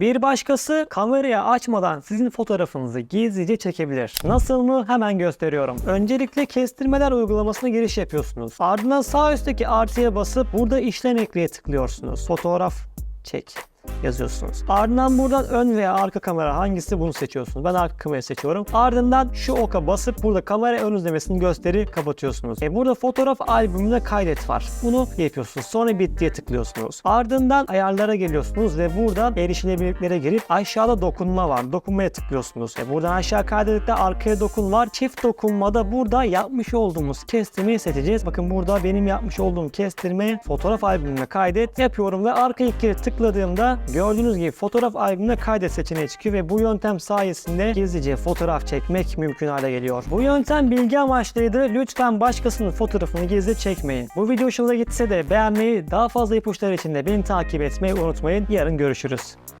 Bir başkası kamerayı açmadan sizin fotoğrafınızı gizlice çekebilir. Nasıl mı? Hemen gösteriyorum. Öncelikle kestirmeler uygulamasına giriş yapıyorsunuz. Ardından sağ üstteki artıya basıp burada işlem ekleye tıklıyorsunuz. Fotoğraf çek yazıyorsunuz. Ardından buradan ön veya arka kamera hangisi bunu seçiyorsunuz. Ben arka kamerayı seçiyorum. Ardından şu oka basıp burada kamera ön izlemesini gösteri kapatıyorsunuz. E burada fotoğraf albümüne kaydet var. Bunu yapıyorsunuz. Sonra bittiye tıklıyorsunuz. Ardından ayarlara geliyorsunuz ve buradan erişilebilirliklere girip aşağıda dokunma var. Dokunmaya tıklıyorsunuz. E buradan aşağı kaydedip arkaya dokun var. Çift dokunmada burada yapmış olduğumuz kestirmeyi seçeceğiz. Bakın burada benim yapmış olduğum kestirmeyi fotoğraf albümüne kaydet yapıyorum ve arka kere tıkladığımda gördüğünüz gibi fotoğraf albümüne kaydet seçeneği çıkıyor ve bu yöntem sayesinde gizlice fotoğraf çekmek mümkün hale geliyor. Bu yöntem bilgi amaçlıydı. Lütfen başkasının fotoğrafını gizli çekmeyin. Bu video hoşunuza gitse de beğenmeyi, daha fazla ipuçları için de beni takip etmeyi unutmayın. Yarın görüşürüz.